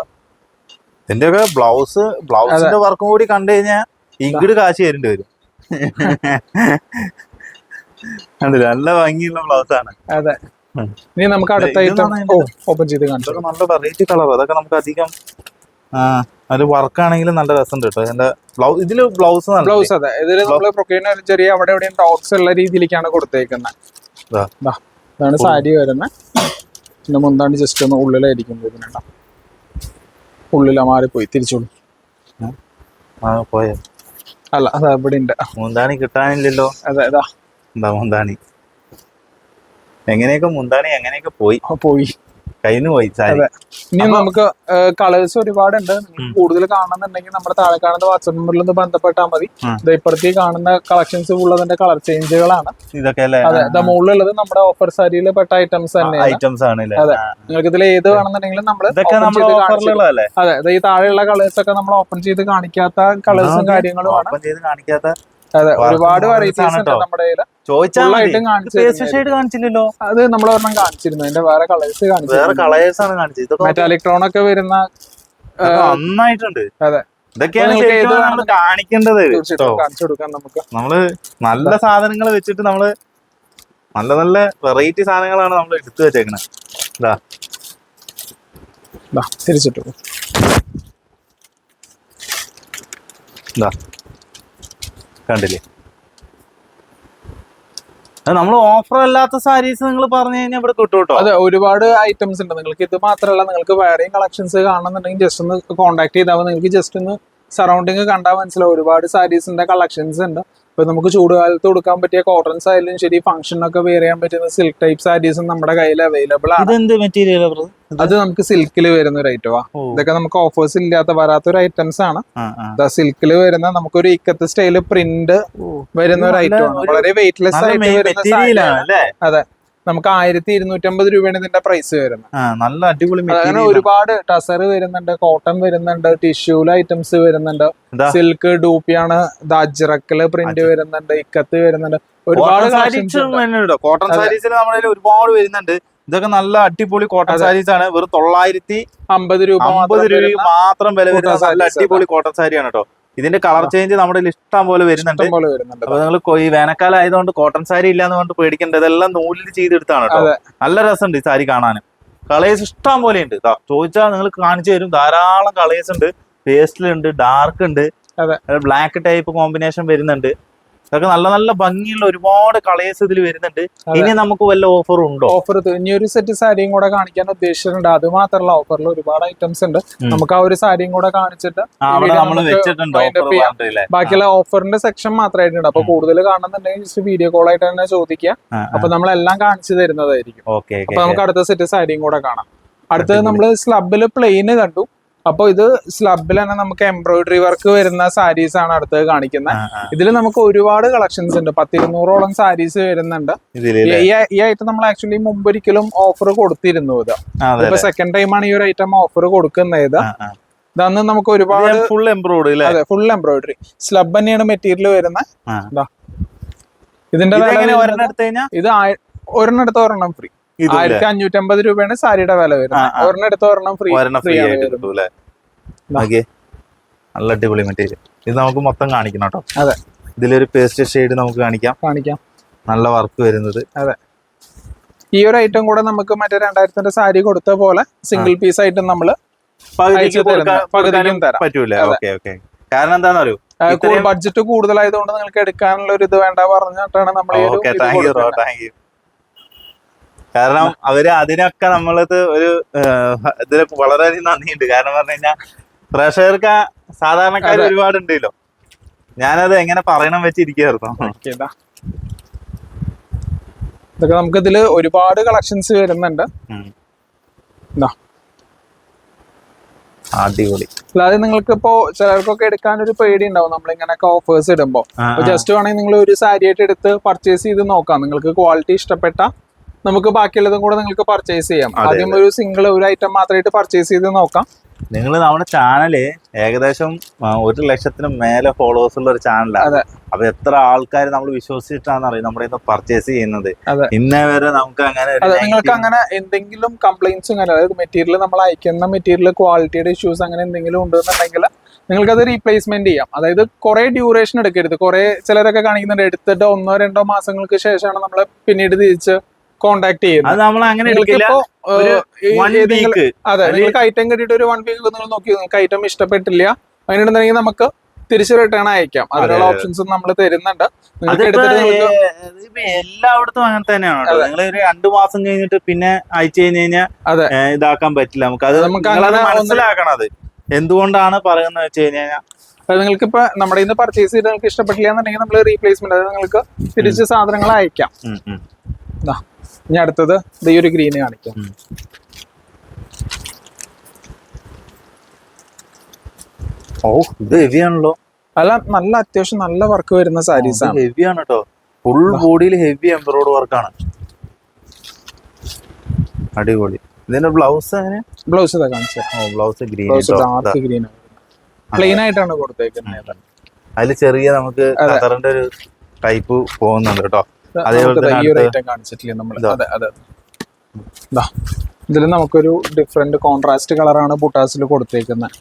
ഇതിന്റെയൊക്കെ ബ്ലൗസ് ബ്ലൗസിന്റെ വർക്കും കൂടി കണ്ടു കഴിഞ്ഞാൽ ഇങ്ങട് കാശ് തരേണ്ടി വരും. കണ്ടില്ലേ? നല്ല ഭംഗിയുള്ള ബ്ലൗസ് ആണ്. അതെ. ഇനി നമുക്ക് അടുത്ത ഐറ്റം ഓപ്പൺ ചെയ്ത് കാണിച്ചു. നല്ല വെറൈറ്റി കളർ അതൊക്കെ നമുക്ക് അധികം ആ അത് വർക്ക് ആണെങ്കിലും നല്ല രസമുണ്ട് കേട്ടോ എന്റെ ബ്ലൗസ് ഇതിൽ ബ്ലൗസ് ബ്ലൗസ് അതെ. ഇതിൽ നമ്മൾ പ്രൊക്കൈന ചെറിയ അവിടെ എവിടെയും ടോക്സ് ഉള്ള രീതിയിലേക്കാണ് കൊടുത്തേക്കുന്നത് ഇതാണ് സാരി വരുന്നത് പിന്നെ മുന്താണ്ട് ജസ്റ്റ് ഒന്ന് ഉള്ളിലായിരിക്കും ഇതിനുണ്ട ഉള്ളിലാ മാറിപ്പോയി. തിരിച്ചോളൂ. പോയോ പോയ? അല്ല അതാ ഇവിടെ ഉണ്ട് മുന്താണി കിട്ടാനില്ലല്ലോ. അതെ അതാ. എന്താ മുന്താണി? എങ്ങനെയൊക്കെ മുന്താണി എങ്ങനെയൊക്കെ പോയി? പോയി. കയ്യിൽ പോയിച്ചാൽ പോയി ഇനി നമുക്ക് കളേഴ്സ് ഒരുപാടുണ്ട്. കൂടുതൽ കാണണമെന്നുണ്ടെങ്കിൽ നമ്മുടെ താഴെ കാണുന്ന വാട്സപ്പ് നമ്പറിൽ ഒന്ന് ബന്ധപ്പെട്ടാൽ മതി. ഇപ്പുറത്തെ കാണുന്ന കളക്ഷൻസ് ഉള്ളതിന്റെ കളർ ചേഞ്ചുകളാണ്. ഇതൊക്കെ അല്ലേ? അതെ മുകളിലുള്ളത് നമ്മുടെ ഓഫർ സാരിയിൽ പെട്ട ഐറ്റംസ് തന്നെ ഐറ്റംസ് ആണ് അതെ. നിങ്ങൾക്ക് ഇതിൽ ഏത് വേണമെന്നുണ്ടെങ്കിലും നമ്മൾ ഇതൊക്കെ നമ്മുടെ ഓഫറിലുള്ളതല്ലേ അതെ ഈ താഴെയുള്ള കളേഴ്സ് ഒക്കെ നമ്മൾ ഓപ്പൺ ചെയ്ത് കാണിക്കാത്ത കളേഴ്സും കാര്യങ്ങളും ആണ് ഓപ്പൺ ചെയ്ത് കാണിക്കാത്ത അതെ ഒരുപാട് വെറൈറ്റീസ് ഉണ്ട്. നമ്മുടെ ചോദിച്ചാൽ കാണിച്ചു. കാണിച്ചില്ലല്ലോ. അത് നമ്മൾ ഒരെണ്ണം കാണിച്ചിരുന്നു. അതിന്റെ വേറെ കളേഴ്സ് വേറെ കളേഴ്സ് ആണ് കാണിച്ചത്. ഇതൊക്കെ മെറ്റാലിക് ട്രോൺ ഒക്കെ വരുന്ന നന്നായിട്ടുണ്ട്. അതെ. ഇതൊക്കെയാണ് കാണിക്കേണ്ടത്. കാണിച്ചു കൊടുക്കാൻ നമുക്ക്. നമ്മൾ നല്ല സാധനങ്ങൾ വെച്ചിട്ട് നമ്മൾ നല്ല നല്ല വെറൈറ്റി സാധനങ്ങളാണ് നമ്മൾ എടുത്തു വെച്ചേക്കണത് ഇതാ തിരിച്ചിട്ടു. ഇതാ കണ്ടില്ലേ? നമ്മൾ ഓഫർ അല്ലാത്ത സാരീസ് നിങ്ങൾ പറഞ്ഞു കഴിഞ്ഞാൽ ഇവിടെ കിട്ടും കേട്ടോ. അതെ ഒരുപാട് ഐറ്റംസ് ഉണ്ട്. നിങ്ങൾക്ക് ഇത് മാത്രമല്ല നിങ്ങൾക്ക് വേറെയും കളക്ഷൻസ് കാണണമെന്നുണ്ടെങ്കിൽ ജസ്റ്റ് ഒന്ന് കോൺടാക്ട് ചെയ്താൽ. നിങ്ങൾക്ക് ജസ്റ്റ് ഒന്ന് സറൗണ്ടിങ് കണ്ടാൽ മനസ്സിലാവും. ഒരുപാട് സാരീസിന്റെ കളക്ഷൻസ് ഉണ്ട്. ഇപ്പൊ നമുക്ക് ചൂടുകാലത്ത് കൊടുക്കാൻ പറ്റിയ കോട്ടൺസ് ആയാലും ശരി ഫംഗ്ഷനൊക്കെ വെയർ ചെയ്യാൻ പറ്റുന്ന സിൽക്ക് ടൈപ്പ് സാരീസും നമ്മുടെ കയ്യിൽ അവൈലബിൾ ആണ്. മെറ്റീരിയൽ അത് നമുക്ക് സിൽക്കിൽ വരുന്ന ഒരു ഐറ്റമാ ഇതൊക്കെ നമുക്ക് ഓഫേഴ്സ് ഇല്ലാത്ത വരാത്ത ഒരു ഐറ്റംസ് ആണ് സിൽക്കിൽ വരുന്ന നമുക്ക് ഒരു ഇക്കത്ത് സ്റ്റൈൽ പ്രിന്റ് വരുന്ന ഒരു ഐറ്റം ആണ്. വളരെ വെയിറ്റ്ലെസ് ആയിട്ട് വരുന്ന. അല്ലേ? നമുക്ക് ആയിരത്തി ഇരുന്നൂറ്റമ്പത് രൂപയാണ് ഇതിന്റെ പ്രൈസ് വരുന്നത്. നല്ല അടിപൊളി അങ്ങനെ ഒരുപാട് ടസർ വരുന്നുണ്ട് കോട്ടൺ വരുന്നുണ്ട് ടിഷ്യൂൽ ഐറ്റംസ് വരുന്നുണ്ട്. സിൽക്ക് ഡൂപ്പിയാണ് അജ്രക്കൽ പ്രിന്റ് വരുന്നുണ്ട് ഇക്കത്ത് വരുന്നുണ്ട്. ഒരുപാട് കോട്ടൺ. സാരീസിൽ നമ്മുടെ ഒരുപാട് വരുന്നുണ്ട്. ഇതൊക്കെ നല്ല അടിപൊളി കോട്ടൺ. സാരീസ് ആണ്. വെറും തൊള്ളായിരത്തി അമ്പത് രൂപ അമ്പത് രൂപ മാത്രം വില വരുന്ന നല്ല അടിപൊളി കോട്ടൺ സാരിയാണ് കേട്ടോ. ഇതിന്റെ കളർ ചേഞ്ച് നമ്മുടെ ഇഷ്ടം പോലെ വരുന്നുണ്ട്. അപ്പൊ നിങ്ങൾ ഈ വേനൽക്കാലം ആയതുകൊണ്ട് കോട്ടൺ സാരി ഇല്ലാന്ന് പറഞ്ഞിട്ട് പേടിക്കേണ്ട. ഇതെല്ലാം നൂലിൽ ചെയ്തെടുത്താണ് കേട്ടോ. നല്ല രസമുണ്ട് ഈ സാരി കാണാൻ കളേഴ്സ് ഇഷ്ടം പോലെ ഉണ്ട്. ചോദിച്ചാൽ നിങ്ങൾ കാണിച്ചു തരും. ധാരാളം കളേഴ്സ് ഉണ്ട്. പേസ്റ്റിലുണ്ട് ഡാർക്ക് ഉണ്ട്. ബ്ലാക്ക് ടൈപ്പ് കോമ്പിനേഷൻ വരുന്നുണ്ട്. ഇതൊക്കെ നല്ല നല്ല ഭംഗിയുള്ള ഒരുപാട് കളേഴ്സ് ഇതിൽ വരുന്നുണ്ട്. ഇനി നമുക്ക് വല്ല ഓഫർ ഉണ്ടോ? ഓഫർ ഇനി ഒരു സെറ്റ് സാരിയും കൂടെ കാണിക്കാൻ ഉദ്ദേശിച്ചിട്ടുണ്ട്. അത് മാത്രമല്ല ഓഫറിൽ ഒരുപാട് ഐറ്റംസ് ഉണ്ട്. നമുക്ക് ആ ഒരു സാരിയും കൂടെ കാണിച്ചിട്ട് ബാക്കിയുള്ള ഓഫറിന്റെ സെക്ഷൻ മാത്രമായിട്ടുണ്ട്. അപ്പൊ. കൂടുതൽ കാണുന്നുണ്ടെങ്കിൽ വീഡിയോ കോൾ ആയിട്ട് തന്നെ ചോദിക്കുക. അപ്പൊ നമ്മളെല്ലാം കാണിച്ചു തരുന്നതായിരിക്കും. അപ്പൊ നമുക്ക് അടുത്ത സെറ്റ് സാരിയും കൂടെ കാണാം. അടുത്തത് നമ്മൾ സ്ലബിൽ പ്ലെയിന് കണ്ടു. അപ്പൊ ഇത് സ്ലബിൽ തന്നെ നമുക്ക് എംബ്രോയിഡറി വർക്ക് വരുന്ന സാരീസ് ആണ് അടുത്തത് കാണിക്കുന്നത് ഇതിൽ നമുക്ക് ഒരുപാട് കളക്ഷൻസ് ഉണ്ട്. പത്തിരുന്നൂറോളം സാരീസ് വരുന്നുണ്ട്. ഈ ഐറ്റം നമ്മൾ ആക്ച്വലി മുമ്പൊരിക്കലും ഓഫർ കൊടുത്തിരുന്നു ഇത്. ഇപ്പൊ സെക്കൻഡ് ടൈം ആണ് ഈ ഒരു ഐറ്റം ഓഫർ കൊടുക്കുന്നത്. ഇതന്ന് നമുക്ക് ഒരുപാട് ഫുൾ എംബ്രോയിഡറി അതെ ഫുൾ എംബ്രോയിഡറി സ്ലബ് തന്നെയാണ് മെറ്റീരിയൽ വരുന്നത്. ഇതിന്റെ ഇത് ആയി- ഒരെണ്ണം എടുത്ത് ഒരെണ്ണം ഫ്രീ ആയിരത്തി അഞ്ഞൂറ്റി അമ്പത് രൂപയാണ് സാരിയുടെ വില വരുന്നത്. ഒരെണ്ണം എടുത്ത ഒരെണ്ണം ഫ്രീ ഫ്രീ ആയിട്ട് നല്ല അടിപൊളി മെറ്റീരിയൽ ഇത് നമുക്ക് മൊത്തം കാണിക്കണം കേട്ടോ. അതെ. ഇതിലൊരു പേസ്റ്റ് ഷെയ്ഡ് നമുക്ക് കാണിക്കാം. കാണിക്കാം. നല്ല വർക്ക് വരുന്നത്. അതെ. ഈ ഒരു ഐറ്റം കൂടെ നമുക്ക് മറ്റേ രണ്ടായിരത്തിന്റെ സാരി കൊടുത്ത പോലെ സിംഗിൾ പീസ് ആയിട്ട് നമ്മൾ പകുതിക്ക് തരാം. പറ്റൂലേ? അതെ. Okay okay. കാരണം എന്താണെന്ന് അറിയൂ ബഡ്ജറ്റ് കൂടുതലായതുകൊണ്ട് നിങ്ങൾക്ക് എടുക്കാനുള്ള ഒരു ഇത് വേണ്ട പറഞ്ഞിട്ടാണ് നമ്മൾ ഈ ഒരു ഓക്കെ ഇത് താങ്ക് യു റോ കൊടുക്കുന്നത്. താങ്ക് യു കാരണം അവർ അതിനൊക്കെ നമ്മളത് ഒരു ഇതിൽ വളരെ വളരെയധികം നന്ദിയുണ്ട്. കാരണം പറഞ്ഞു കഴിഞ്ഞാൽ പ്രേക്ഷകർക്ക് സാധാരണക്കാർ. ഒരുപാട് ഉണ്ടല്ലോ ഞാനത് എങ്ങനെ പറയണം വെച്ചിരിക്കുന്നു. ഇതൊക്കെ നമുക്ക് ഇതിൽ ഒരുപാട് കളക്ഷൻസ് വരുന്നുണ്ട്. അടിപൊളി. അല്ലാതെ നിങ്ങൾക്ക് ഇപ്പോ ചിലർക്കൊക്കെ എടുക്കാൻ ഒരു പേടി ഉണ്ടാവും നമ്മൾ ഇങ്ങനെയൊക്കെ ഓഫേഴ്സ് ഇടുമ്പോ ജസ്റ്റ് വേണമെങ്കിൽ നിങ്ങൾ ഒരു സാരി ആയിട്ട് എടുത്ത് പർച്ചേസ് ചെയ്ത് നോക്കാം. നിങ്ങൾക്ക് ക്വാളിറ്റി ഇഷ്ടപ്പെട്ട നമുക്ക് ബാക്കിയുള്ളതും കൂടെ നിങ്ങൾക്ക് പർച്ചേസ് ചെയ്യാം. ആദ്യം ഒരു സിംഗിൾ ഒരു ഐറ്റം മാത്രമായിട്ട് പർച്ചേസ് ചെയ്ത് നോക്കാം. നിങ്ങൾ നമ്മുടെ ചാനൽ ഏകദേശം ഒരു ലക്ഷത്തിന് മേലെ ഫോളോവേഴ്സ് ഉള്ള ഒരു ചാനലാണ്. അപ്പൊ എത്ര ആൾക്കാർ നമ്മൾ വിശ്വസിച്ചിട്ടാണെന്ന് അറിയാം നമ്മുടെ ഇന്ന് പർച്ചേസ് ചെയ്യുന്നത്. ഇന്നേ വരെ നമുക്ക് അങ്ങനെ നിങ്ങൾക്ക് അങ്ങനെ എന്തെങ്കിലും കംപ്ലൈൻസ് അങ്ങനെ അതായത് മെറ്റീരിയൽ നമ്മൾ അയക്കുന്ന മെറ്റീരിയൽ ക്വാളിറ്റിയുടെ ഇഷ്യൂസ് അങ്ങനെ എന്തെങ്കിലും ഉണ്ടെന്നുണ്ടെങ്കിൽ നിങ്ങൾക്ക് അത് റീപ്ലേസ്മെന്റ് ചെയ്യാം. അതായത് കുറെ ഡ്യൂറേഷൻ എടുക്കരുത്. കുറെ ചിലരൊക്കെ കാണിക്കുന്നുണ്ട് എടുത്തിട്ട് ഒന്നോ രണ്ടോ മാസങ്ങൾക്ക് ശേഷമാണ് നമ്മൾ പിന്നീട് തിരിച്ച് കോണ്ടാക്ട് ചെയ്യുന്നത്. അത് നമ്മൾ അങ്ങനെ എടുക്കില്ല. അതെ നിങ്ങൾക്ക് ഐറ്റം കിട്ടിയിട്ട് ഒരു വൺ വീക്ക് നിങ്ങൾ നോക്കി നിങ്ങൾക്ക് ഐറ്റം ഇഷ്ടപ്പെട്ടില്ല. അതിനുണ്ടെങ്കിൽ നമുക്ക് തിരിച്ചു റിട്ടേൺ അയക്കാം. അതിനുള്ള ഓപ്ഷൻസ് നമ്മൾ തരുന്നുണ്ട്. എല്ലായിടത്തും അങ്ങനെ തന്നെയാണ്? നിങ്ങൾ ഒരു രണ്ടു മാസം കഴിഞ്ഞിട്ട് പിന്നെ അയച്ചു കഴിഞ്ഞു കഴിഞ്ഞാൽ. ഇതാക്കാൻ പറ്റില്ല. നമുക്ക് അത് നമുക്ക് മനസ്സിലാക്കണം അത്. എന്തുകൊണ്ടാണ് പറയുന്നത് വെച്ച് കഴിഞ്ഞാൽ അത് നിങ്ങൾക്ക് ഇപ്പൊ നമ്മുടെ ഇന്ന് പർച്ചേസ് ചെയ്ത് നിങ്ങൾക്ക് ഇഷ്ടപ്പെട്ടില്ല എന്നുണ്ടെങ്കിൽ നമ്മൾ റീപ്ലേസ്മെന്റ് അതായത് നിങ്ങൾക്ക് തിരിച്ച് സാധനങ്ങൾ അയക്കാം. ഇനി അടുത്തത് ദേ ഈ ഒരു ഗ്രീന് കാണിക്കാം. ഓ ഇത് ഹെവി ആണല്ലോ. അല്ല നല്ല അത്യാവശ്യം നല്ല വർക്ക് വരുന്ന സാരീസ് ആണ്. ഹെവി ആണ് കേട്ടോ ഫുൾ ബോഡിയിൽ ഹെവി എംബ്രോയിഡ് വർക്കാണ് അടിപൊളി. ഇതിന്റെ ബ്ലൗസ് എങ്ങനെ? ബ്ലൗസ് ഇതാ കാണിച്ചത് blouse green dark green plain ആയിട്ടാണ് കൊടുത്തേക്കുന്നത്. അതിൽ ചെറിയ നമുക്ക്. കളറിന്റെ ഒരു ടൈപ്പ് പോകുന്നുണ്ട് കേട്ടോ. ഈ ഒരു ഐറ്റം കാണിച്ചിട്ടില്ലേ നമ്മൾ അതെ അതെ. ഇതിൽ നമുക്കൊരു ഡിഫറെന്റ് കോൺട്രാസ്റ്റ് കളറാണ് ബുട്ടാസിൽ കൊടുത്തേക്കുന്നത്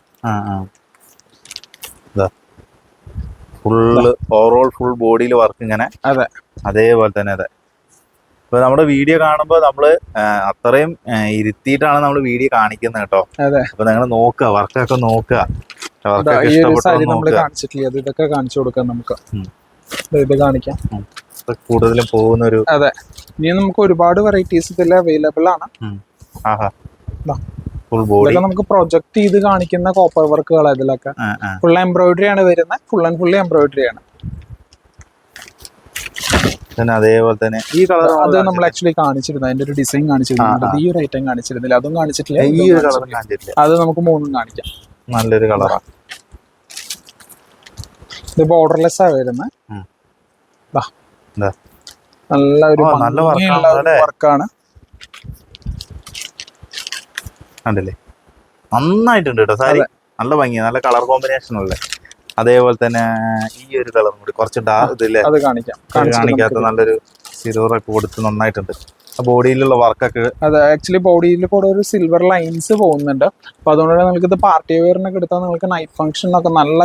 ഫുള്ള് ഓവറോൾ ഫുൾ ബോഡിയിൽ വർക്ക് ഇങ്ങനെ. അതെ. അതേപോലെ തന്നെ അതെ. ഇപ്പൊ നമ്മുടെ വീഡിയോ കാണുമ്പോൾ നമ്മൾ അത്രയും ഇരുത്തിയിട്ടാണ് നമ്മൾ വീഡിയോ കാണിക്കുന്നത് കേട്ടോ. അതെ. അപ്പൊ നിങ്ങൾ നോക്കുക വർക്കൊക്കെ നോക്കുക വർക്കൊക്കെ ഇഷ്ടപ്പെട്ടോ ഇതൊക്കെ കാണിച്ചു കൊടുക്കാം നമുക്ക്. ഇത് കാണിക്കാം. ഇപ്പൊ കൂടുതലും പോകുന്ന ഒരു അതെ. ഇനി നമുക്ക് ഒരുപാട് വെറൈറ്റീസ് ഇതിൽ അവൈലബിൾ ആണ്. ആഹാ. ദാ. ഫുൾ ബോഡി ഇതൊക്കെ നമുക്ക് പ്രൊജക്ട് ചെയ്ത് കാണിക്കുന്ന കോപ്പർ വർക്കുകൾ ഇതിലൊക്കെ. ഫുൾ എംബ്രോയിഡറി ആണ് വരുന്നത്. ഫുൾ ആൻഡ് ഫുള്ളി എംബ്രോയിഡറി ആണ്. അതേപോലെ തന്നെ ഈ കളർ അത് നമ്മൾ ആക്ച്വലി കാണിച്ചിരുന്നു. അതിന്റെ ഒരു ഡിസൈൻ കാണിച്ചിരുന്നു. ആ, ഈ ഒരു ഐറ്റം കാണിച്ചിരുന്നില്ല. അതും കാണിച്ചിട്ടില്ല. ഈ ഒരു കളർ കാണിച്ചിട്ടില്ല. അത് നമുക്ക് മൂന്നും കാണിക്കാം. നല്ലൊരു കളറാണ് ഇത് ബോർഡർലെസ് ആ വരുന്നത്. നല്ല ഒരു നല്ല? വർക്കാണ്. കണ്ടില്ലേ? നന്നായിട്ടുണ്ട് കേട്ടോ സാരി. നല്ല ഭംഗി നല്ല കളർ കോമ്പിനേഷൻ അല്ലേ അതേപോലെ തന്നെ ഈ ഒരു കളറും കൂടി കുറച്ച് ഡാ ഇതില്ലേ അത് കാണിക്കാം. കാണിക്കാത്ത നല്ലൊരു സിറോറൊക്കെ കൊടുത്ത് നന്നായിട്ടുണ്ട്. ബോഡിയിലുള്ള വർക്കൊക്കെ അതെ ആക്ച്വലി ബോഡിയിൽ കൂടെ ഒരു സിൽവർ ലൈൻസ് പോകുന്നുണ്ട്. അപ്പൊ അതുകൊണ്ട് നിങ്ങൾക്ക് ഇത് പാർട്ടി വെയറിനൊക്കെ എടുത്താൽ നിങ്ങൾക്ക് നൈറ്റ് ഫംഗ്ഷനൊക്കെ നല്ല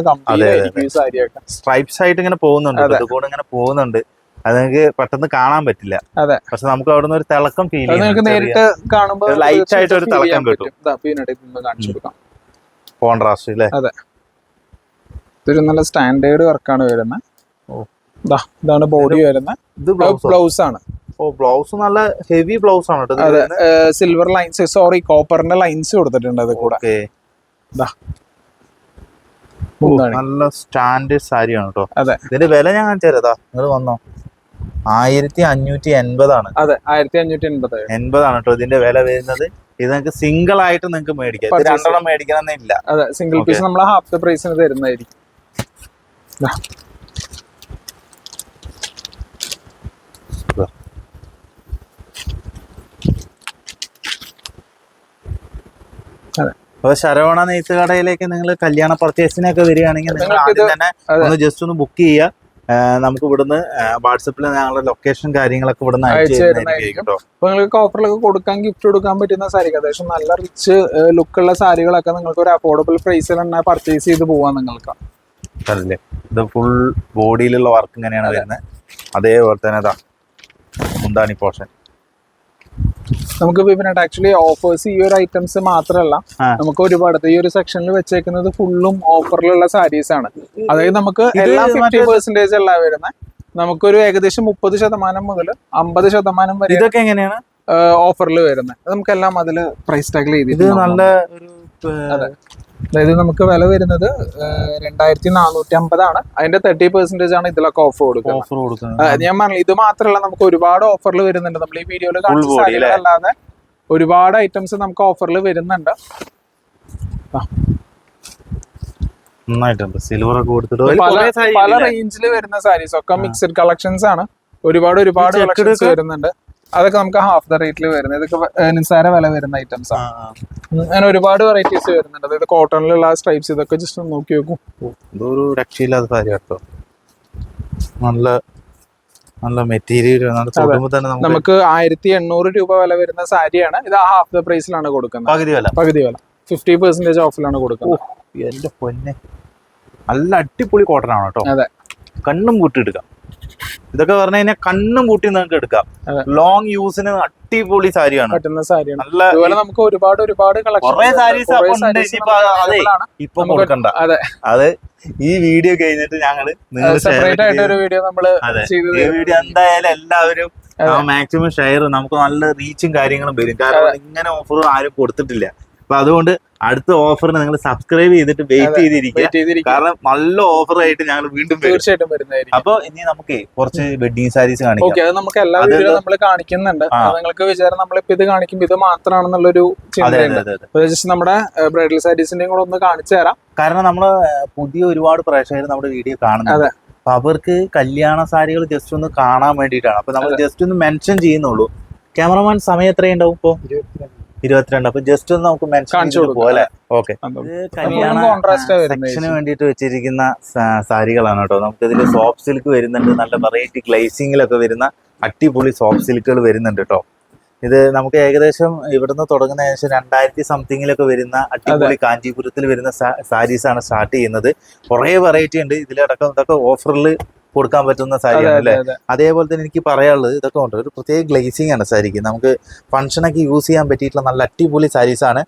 സാരിയൊക്കെ. സ്ട്രൈപ്സ് ആയിട്ട് ഇങ്ങനെ പോകുന്നുണ്ട് അതുകൊണ്ട് ഇങ്ങനെ പോകുന്നുണ്ട്. അത് നിങ്ങക്ക് പെട്ടെന്ന് കാണാൻ പറ്റില്ല. അതെ. പക്ഷെ നമുക്ക് അവിടെ ഒരു തിളക്കം ഫീൽ ലൈറ്റ് നിങ്ങൾക്ക് നേരിട്ട് കാണുമ്പോൾ ലൈറ്റ് ആയിട്ട് ഒരു തിളക്കം കിട്ടും. കാണിച്ചു കൊടുക്കാം. കോൺട്രാസ്റ്റ് അല്ലേ ഇതൊരു നല്ല സ്റ്റാൻഡേർഡ് വർക്കാണ് വരുന്നത് ഇതാണ് ബോഡി വരുന്നത് ഇത് ബ്ലൗസ് ആണ്. ഓ ബ്ലൗസ് നല്ല ഹെവി ബ്ലൗസ് ആണ് അതെ സിൽവർ ലൈൻസ് സോറി കോപ്പറിന്റെ ലൈൻസ് കൊടുത്തിട്ടുണ്ട് അത് കൂടെ. നല്ല സ്റ്റാൻഡേർഡ് സാരിയാണ് കേട്ടോ. അതെ. ഇതിന്റെ വില ഞാൻ കാണിച്ചു തരാതാ നിങ്ങൾ വന്നോ. ആയിരത്തി അഞ്ഞൂറ്റി എൺപതാണ് അതെ ആയിരത്തി അഞ്ഞൂറ്റി എൺപത് എൺപതാണ് കേട്ടോ ഇതിന്റെ വില വരുന്നത്. ഇത് നിങ്ങൾക്ക് സിംഗിൾ ആയിട്ട് നിങ്ങൾക്ക് മേടിക്കാം. ഇത് മേടിക്കണം രണ്ടെണ്ണം മേടിക്കണമെന്നില്ല. അതെ സിംഗിൾ പീസ് നമ്മൾ ഹാഫ് ദ. പ്രൈസിന് തരുന്നതായിരിക്കും. അപ്പൊ ശരവണ നെയ്ത്ത് കടയിലേക്ക് നിങ്ങൾ കല്യാണ പർച്ചേസിനൊക്കെ വരികയാണെങ്കിൽ നിങ്ങൾ ആദ്യം തന്നെ ഒന്ന് ജസ്റ്റ് ഒന്ന് ബുക്ക് ചെയ്യുക. നമുക്ക് ഇവിടുന്ന് വാട്സപ്പിൽ ഞങ്ങളുടെ ലൊക്കേഷൻ കാര്യങ്ങളൊക്കെ ഇവിടുന്ന് അയച്ചു തരുന്നതായിരിക്കും. അപ്പൊ നിങ്ങൾക്ക് ഓഫറിലൊക്കെ കൊടുക്കാൻ ഗിഫ്റ്റ് കൊടുക്കാൻ പറ്റുന്ന സാരി അത്യാവശ്യം നല്ല റിച്ച് ലുക്കുള്ള സാരികളൊക്കെ നിങ്ങൾക്ക് ഒരു അഫോർഡബിൾ പ്രൈസിൽ തന്നെ പർച്ചേസ് ചെയ്ത് പോവാം നിങ്ങൾക്ക്. ഇത് ഫുൾ ബോഡിയിലുള്ള വർക്ക് ഇങ്ങനെയാണ് വരുന്നത്. അതേപോലെ തന്നെ അതാ മുന്താണി പോർഷൻ. നമുക്ക് ഇവനായിട്ട് ആക്ച്വലി ഓഫേഴ്സ് ഈ ഒരു ഐറ്റംസ് മാത്രമല്ല നമുക്ക് ഒരുപാട് ഈ ഒരു സെക്ഷനിൽ വെച്ചേക്കുന്നത് ഫുള്ളും ഓഫറിലുള്ള സാരീസ് ആണ്. അതായത് നമുക്ക് എല്ലാ ഫിഫ്റ്റി പെർസെന്റേജ് അല്ല വരുന്നത് നമുക്കൊരു ഏകദേശം മുപ്പത് ശതമാനം മുതൽ അമ്പത് ശതമാനം വരെ ഇതൊക്കെ എങ്ങനെയാണ്? ഓഫറിൽ വരുന്നത് നമുക്കെല്ലാം അതിൽ പ്രൈസ് ടാഗിൽ ചെയ്തിട്ട് നല്ല ഒരു. അതായത് നമുക്ക് വില വരുന്നത് രണ്ടായിരത്തി നാനൂറ്റി അമ്പതാണ് അതിന്റെ തേർട്ടി പെർസെന്റേജ് ആണ് ഇതിലൊക്കെ ഓഫർ കൊടുക്കുന്നത്. ഓഫർ കൊടുക്കുന്നത്. ഞാൻ പറഞ്ഞില്ല ഇത് മാത്രമല്ല നമുക്ക് ഒരുപാട് ഓഫറിൽ വരുന്നുണ്ട്. നമ്മൾ ഈ വീഡിയോയിൽ കാണിച്ച body അല്ലേ? ഒരുപാട് ഐറ്റംസ് നമുക്ക് ഓഫറിൽ വരുന്നുണ്ട്. നന്നായിട്ടുണ്ട്. സിൽവർ ഒക്കെ കൊടുത്തിട്ട് പല? റേഞ്ചിൽ വരുന്ന സാരീസ് ഒക്കെ മിക്സഡ് കളക്ഷൻസ് ആണ്. ഒരുപാട് ഒരുപാട് കളക്ഷൻസ്? വരുന്നുണ്ട്. അതൊക്കെ നമുക്ക് ഹാഫ് ദ റേറ്റിൽ വരുന്നത്. ഇതൊക്കെ നിസ്സാര വില വരുന്ന ഐറ്റംസ് ആണ്. അങ്ങനെ ഒരുപാട് വെറൈറ്റീസ് വരുന്നുണ്ട്. അതായത് കോട്ടണിലുള്ള സ്ട്രൈപ്സ് ഇതൊക്കെ ജസ്റ്റ് ഒന്ന് നോക്കി നോക്കൂ. ഇതൊരു രക്ഷയില്ലാത്ത സാരി കേട്ടോ നല്ല നല്ല മെറ്റീരിയൽ നമുക്ക് ആയിരത്തി എണ്ണൂറ് രൂപ വില വരുന്ന സാരിയാണ്. ഇത് ഹാഫ് ദ പ്രൈസിലാണ് കൊടുക്കുന്നത്. പകുതി വില. പകുതി വില. ഫിഫ്റ്റി പെർസെന്റേജ് ഓഫിലാണ് കൊടുക്കുന്നത്. എന്റെ പൊന്നെ. നല്ല അടിപൊളി കോട്ടൺ ആണ് കേട്ടോ. അതെ. കണ്ണും കൂട്ടിയെടുക്കാം എടുക്കാം ഇതൊക്കെ പറഞ്ഞു കഴിഞ്ഞാൽ കണ്ണും കൂട്ടി നിങ്ങൾക്ക് എടുക്കാം. ലോങ് യൂസിന് അടിപൊളി സാരിയാണ് പറ്റുന്ന സാരിയാണ് നല്ല നമുക്ക് ഒരുപാട് ഒരുപാട് കുറേ. ഇനിയിപ്പോ അതെ. ഇപ്പൊ കൊടുക്കണ്ട അതെ. അത് ഈ വീഡിയോ കഴിഞ്ഞിട്ട് ഞങ്ങൾ നിങ്ങൾ സെപ്പറേറ്റ് ആയിട്ട് ഒരു വീഡിയോ നമ്മൾ. ഈ വീഡിയോ എന്തായാലും എല്ലാവരും മാക്സിമം ഷെയർ നമുക്ക് നല്ല റീച്ചും കാര്യങ്ങളും വരും കാരണം ഇങ്ങനെ ഓഫർ ആരും കൊടുത്തിട്ടില്ല അപ്പൊ അതുകൊണ്ട് അടുത്ത ഓഫറിന് നിങ്ങൾ സബ്സ്ക്രൈബ് ചെയ്തിട്ട് വെയിറ്റ് ചെയ്തിരിക്കുക. ചെയ്തിരിക്കും കാരണം നല്ല ഓഫർ ആയിട്ട് ഞങ്ങൾ വീണ്ടും തീർച്ചയായിട്ടും വരുന്നതായിരിക്കും. അപ്പൊ ഇനി നമുക്ക് കുറച്ച് വെഡിങ് സാരീസ് കാണിക്കാം. അത് നമുക്ക് എല്ലാ നമ്മൾ കാണിക്കുന്നുണ്ട്. നിങ്ങൾക്ക് വിചാരം നമ്മളിപ്പോ ഇത് കാണിക്കുമ്പോൾ ഇത് മാത്രമാണെന്നുള്ളൊരു ചിന്തയുണ്ട്. നമ്മുടെ ബ്രൈഡൽ സാരീസിന്റെയും കൂടെ ഒന്ന് കാണിച്ചു തരാം. കാരണം നമ്മൾ പുതിയ ഒരുപാട് പ്രേക്ഷകർ നമ്മുടെ വീഡിയോ കാണുന്നത് അപ്പൊ അവർക്ക് കല്യാണ സാരികൾ ജസ്റ്റ് ഒന്ന് കാണാൻ വേണ്ടിയിട്ടാണ്. അപ്പൊ നമ്മൾ ജസ്റ്റ് ഒന്ന് മെൻഷൻ ചെയ്യുന്നുള്ളൂ. ക്യാമറമാൻ സമയം എത്രയുണ്ടാവും ഇപ്പൊ? ഇരുപത്തിരണ്ട്. അപ്പൊ ജസ്റ്റ് ഒന്ന് നമുക്ക് മെൻഷൻ. പോലെ ഓക്കെ സെക്ഷന് വേണ്ടിയിട്ട് വെച്ചിരിക്കുന്ന സാരികളാണ് കേട്ടോ. നമുക്ക് ഇതിൽ സോഫ്റ്റ് സിൽക്ക് വരുന്നുണ്ട്. നല്ല വെറൈറ്റി ഗ്ലേസിംഗിലൊക്കെ വരുന്ന അട്ടിപൊളി സോഫ്റ്റ് സിൽക്കുകൾ വരുന്നുണ്ട് കേട്ടോ. ഇത് നമുക്ക് ഏകദേശം ഇവിടുന്ന് തുടങ്ങുന്ന ഏകദേശം രണ്ടായിരത്തി സംതിങ്ങിലൊക്കെ വരുന്ന അടിപൊളി കാഞ്ചീപുരത്തിൽ വരുന്ന സാരീസ് ആണ് സ്റ്റാർട്ട് ചെയ്യുന്നത്. കുറേ വെറൈറ്റി ഉണ്ട്. ഇതിലടക്കം ഇതൊക്കെ ഓഫറിൽ കൊടുക്കാൻ പറ്റുന്ന സാരിയാണ് അല്ലേ? അതേപോലെ തന്നെ എനിക്ക് പറയാനുള്ളത് ഇതൊക്കെ ഉണ്ട്. ഒരു പ്രത്യേക ഗ്ലേസിംഗ് ആണ് സാരിക്ക്. നമുക്ക് ഫംഗ്ഷനൊക്കെ യൂസ് ചെയ്യാൻ പറ്റിയിട്ടുള്ള നല്ല അടിപൊളി സാരീസാണ്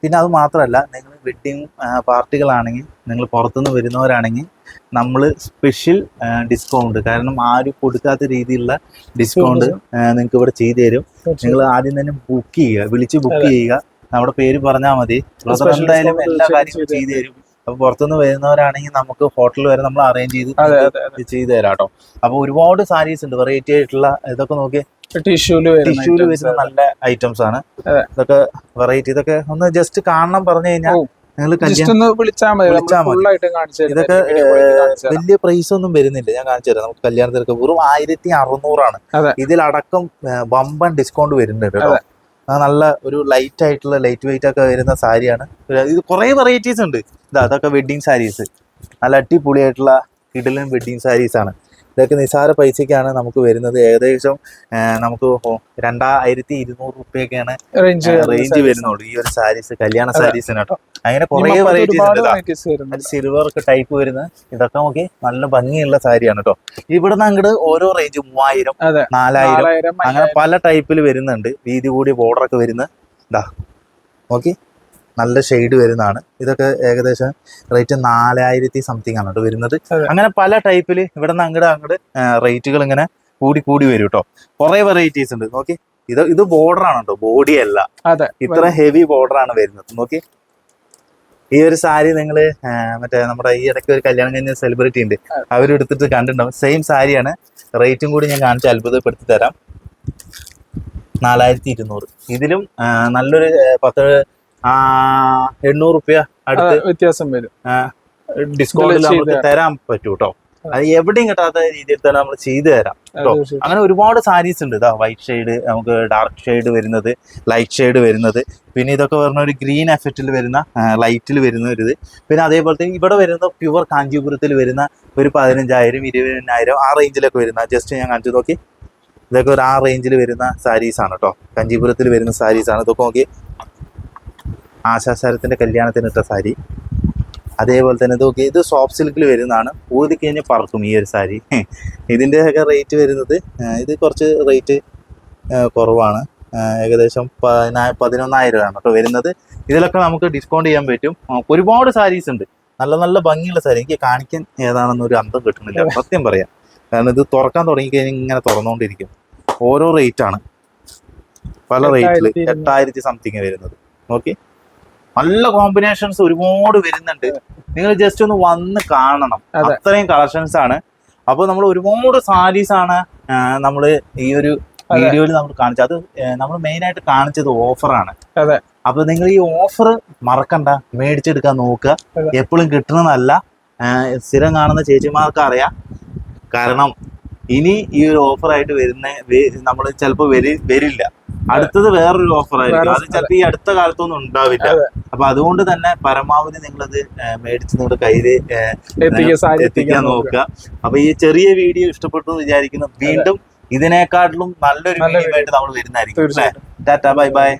പിന്നെ അത് മാത്രമല്ല നിങ്ങൾ വെഡ്ഡിങ് പാർട്ടികളാണെങ്കിൽ നിങ്ങൾ പുറത്തുനിന്ന് വരുന്നവരാണെങ്കിൽ നമ്മൾ സ്പെഷ്യൽ ഡിസ്കൗണ്ട് കാരണം ആരും കൊടുക്കാത്ത രീതിയിലുള്ള ഡിസ്കൗണ്ട് നിങ്ങൾക്ക് ഇവിടെ ചെയ്തു തരും. നിങ്ങൾ ആദ്യം തന്നെ ബുക്ക് ചെയ്യുക വിളിച്ച് ബുക്ക് ചെയ്യുക. നമ്മുടെ പേര് പറഞ്ഞാൽ മതി. എന്തായാലും എല്ലാ കാര്യങ്ങളും ചെയ്തു തരും. അപ്പൊ പുറത്തുനിന്ന് വരുന്നവരാണെങ്കിൽ നമുക്ക് ഹോട്ടൽ വരെ നമ്മൾ അറേഞ്ച് ചെയ്ത് ചെയ്തു തരാം കേട്ടോ അപ്പൊ ഒരുപാട് സാരീസ് ഉണ്ട്. വെറൈറ്റി ആയിട്ടുള്ള ഇതൊക്കെ നോക്കി ടിഷ്യൂൽ ടിഷ്യൂൽ വരുന്ന നല്ല ഐറ്റംസ് ആണ്. ഇതൊക്കെ വെറൈറ്റി ഇതൊക്കെ ഒന്ന് ജസ്റ്റ് കാണണം പറഞ്ഞു കഴിഞ്ഞാൽ. ഇതൊക്കെ. വലിയ പ്രൈസ് ഒന്നും വരുന്നില്ല. ഞാൻ കാണിച്ചു തരാം. നമുക്ക് കല്യാണത്തിനൊക്കെ വെറും ആയിരത്തി അറുന്നൂറാണ്. ഇതിലടക്കം ബമ്പൻ ഡിസ്കൗണ്ട് വരുന്നുണ്ട് കേട്ടോ. നല്ല ഒരു ലൈറ്റ് ആയിട്ടുള്ള ലൈറ്റ് വെയിറ്റ് ഒക്കെ വരുന്ന സാരിയാണ്. ഇത് കുറെ വെറൈറ്റീസ് ഉണ്ട്. ഇതാ അതൊക്കെ വെഡ്ഡിങ് സാരീസ് നല്ല അടിപൊളിയായിട്ടുള്ള കിടിലൻ വെഡ്ഡിങ് സാരീസാണ് ഇതൊക്കെ നിസാര പൈസയ്ക്കാണ് നമുക്ക് വരുന്നത്. ഏകദേശം നമുക്ക് രണ്ടായിരത്തി ഇരുന്നൂറ് റുപ്യൊക്കെയാണ് റേഞ്ച്. വരുന്നുള്ളൂ. ഈ ഒരു സാരീസ് കല്യാണ. സാരീസിന് കേട്ടോ. അങ്ങനെ കുറേ വെറൈറ്റീസ് ഉണ്ട്. സിൽവർ ഒക്കെ ടൈപ്പ് വരുന്ന ഇതൊക്കെ നോക്കി നല്ല ഭംഗിയുള്ള സാരിയാണ് കേട്ടോ. ഇവിടുന്ന് അങ്ങോട്ട് ഓരോ റേഞ്ച് മൂവായിരം. നാലായിരം അങ്ങനെ പല ടൈപ്പിൽ വരുന്നുണ്ട്. വീതി കൂടിയ ബോർഡർ ഒക്കെ വരുന്ന ഇതാ നോക്കി നല്ല ഷെയ്ഡ് വരുന്നതാണ്. ഇതൊക്കെ ഏകദേശം റേറ്റ് നാലായിരത്തി സംതിങ് ആണ് കേട്ടോ വരുന്നത്. അങ്ങനെ പല ടൈപ്പിൽ ഇവിടെ നിന്ന് അങ്ങോട്ട് അങ്ങോട്ട് റേറ്റുകൾ ഇങ്ങനെ കൂടി കൂടി വരും കേട്ടോ കുറെ വെറൈറ്റീസ് ഉണ്ട്. നോക്കി ഇത് ഇത് ബോർഡർ ആണ് കേട്ടോ ബോഡി അല്ല. ഇത്ര ഹെവി ബോർഡർ ആണ് വരുന്നത്. നോക്കി ഈ ഒരു സാരി നിങ്ങൾ മറ്റേ നമ്മുടെ ഈ ഇടയ്ക്ക് ഒരു കല്യാണം കഴിഞ്ഞ സെലിബ്രിറ്റി ഉണ്ട് അവരെടുത്തിട്ട് കണ്ടിട്ടുണ്ടാവും. സെയിം സാരിയാണ്. റേറ്റും കൂടി ഞാൻ കാണിച്ച് അത്ഭുതപ്പെടുത്തി തരാം. നാലായിരത്തി ഇരുന്നൂറ്. ഇതിലും നല്ലൊരു പത്ത് എണ്ണൂറ് റുപ്യ അടുത്ത് വ്യത്യാസം വരും. ഡിസ്കൗണ്ട് നമുക്ക് തരാൻ പറ്റൂ കേട്ടോ അത് എവിടെയും കിട്ടാത്ത രീതിയിൽ തന്നെ നമ്മൾ ചെയ്തു തരാം കേട്ടോ. അങ്ങനെ ഒരുപാട് സാരീസ് ഉണ്ട്. ഇതാ വൈറ്റ് ഷെയ്ഡ് നമുക്ക് ഡാർക്ക് ഷെയ്ഡ് വരുന്നത് ലൈറ്റ് ഷെയ്ഡ് വരുന്നത്. പിന്നെ ഇതൊക്കെ പറഞ്ഞ ഒരു ഗ്രീൻ എഫക്റ്റിൽ വരുന്ന ലൈറ്റിൽ വരുന്ന ഒരു ഇത്. പിന്നെ അതേപോലെ തന്നെ ഇവിടെ വരുന്ന പ്യുവർ കാഞ്ചീപുരത്തിൽ വരുന്ന ഒരു പതിനഞ്ചായിരം ഇരുപതിനായിരം ആ റേഞ്ചിലൊക്കെ വരുന്ന ജസ്റ്റ് ഞാൻ കാണിച്ചു നോക്കി. ഇതൊക്കെ ഒരു ആ റേഞ്ചിൽ വരുന്ന സാരീസ് ആണ് കേട്ടോ. കാഞ്ചീപുരത്തിൽ വരുന്ന സാരീസ് ആണ്. ഇതൊക്കെ നോക്കി. ആശാശാരത്തിന്റെ കല്യാണത്തിന് ഇട്ട സാരി. അതേപോലെ തന്നെ ഇത് നോക്കി ഇത് സോഫ്റ്റ് സിൽക്കിൽ വരുന്നതാണ്. ഊതി കഴിഞ്ഞ് പറക്കും ഈ ഒരു സാരി. ഇതിന്റെയൊക്കെ റേറ്റ് വരുന്നത് ഇത് കുറച്ച് റേറ്റ് കുറവാണ്. ഏകദേശം പതിനാ- പതിനൊന്നായിരം രൂപയാണ് കേട്ടോ വരുന്നത്. ഇതിലൊക്കെ നമുക്ക് ഡിസ്കൗണ്ട് ചെയ്യാൻ പറ്റും. ഒരുപാട് സാരീസ് ഉണ്ട്. നല്ല നല്ല ഭംഗിയുള്ള സാരി. എനിക്ക് കാണിക്കാൻ ഏതാണെന്ന് ഒരു അന്തം കിട്ടുന്നില്ല. സത്യം പറയാം. കാരണം ഇത് തുറക്കാൻ തുടങ്ങി കഴിഞ്ഞാൽ ഇങ്ങനെ തുറന്നുകൊണ്ടിരിക്കും. ഓരോ റേറ്റ് ആണ്. പല റേറ്റിൽ എട്ടായിരത്തി സംതിങ് വരുന്നത്. ഓക്കെ നല്ല കോമ്പിനേഷൻസ് ഒരുപാട് വരുന്നുണ്ട്. നിങ്ങൾ ജസ്റ്റ് ഒന്ന് വന്ന് കാണണം. അതെ. അത്രയും കളക്ഷൻസ് ആണ്. അപ്പോൾ നമ്മൾ ഒരുപാട് സാരീസ് ആണ് നമ്മൾ ഈ ഒരു. വീഡിയോയിൽ നമ്മൾ കാണിച്ചത്. അത് നമ്മൾ മെയിൻ ആയിട്ട് കാണിച്ചത് ഓഫറാണ് അതെ. അപ്പൊ നിങ്ങൾ ഈ ഓഫർ മറക്കണ്ട. മേടിച്ചെടുക്കാൻ നോക്കുക. എപ്പോഴും കിട്ടണമെന്നല്ല സ്ഥിരം കാണുന്ന ചേച്ചിമാർക്ക് അറിയാം കാരണം ഇനി ഈ ഒരു ഓഫർ ആയിട്ട് വരുന്ന നമ്മൾ ചിലപ്പോൾ വരി വരില്ല. അടുത്തത് വേറൊരു ഓഫർ ആയിരിക്കും. വേറെ- അത് ചിലപ്പോൾ ഈ അടുത്ത കാലത്തൊന്നും ഉണ്ടാവില്ല. അപ്പൊ അതുകൊണ്ട് തന്നെ പരമാവധി നിങ്ങളത് മേടിച്ച് നിങ്ങളുടെ കയ്യിൽ സാരി എത്തിക്കാൻ നോക്കുക. അപ്പൊ ഈ ചെറിയ വീഡിയോ ഇഷ്ടപ്പെട്ടു എന്ന് വിചാരിക്കുന്നു. വീണ്ടും ഇതിനേക്കാട്ടിലും നല്ലൊരു നല്ല വീഡിയോ ആയിട്ട് നമ്മൾ വരുന്നതായിരിക്കും. Tata bye bye.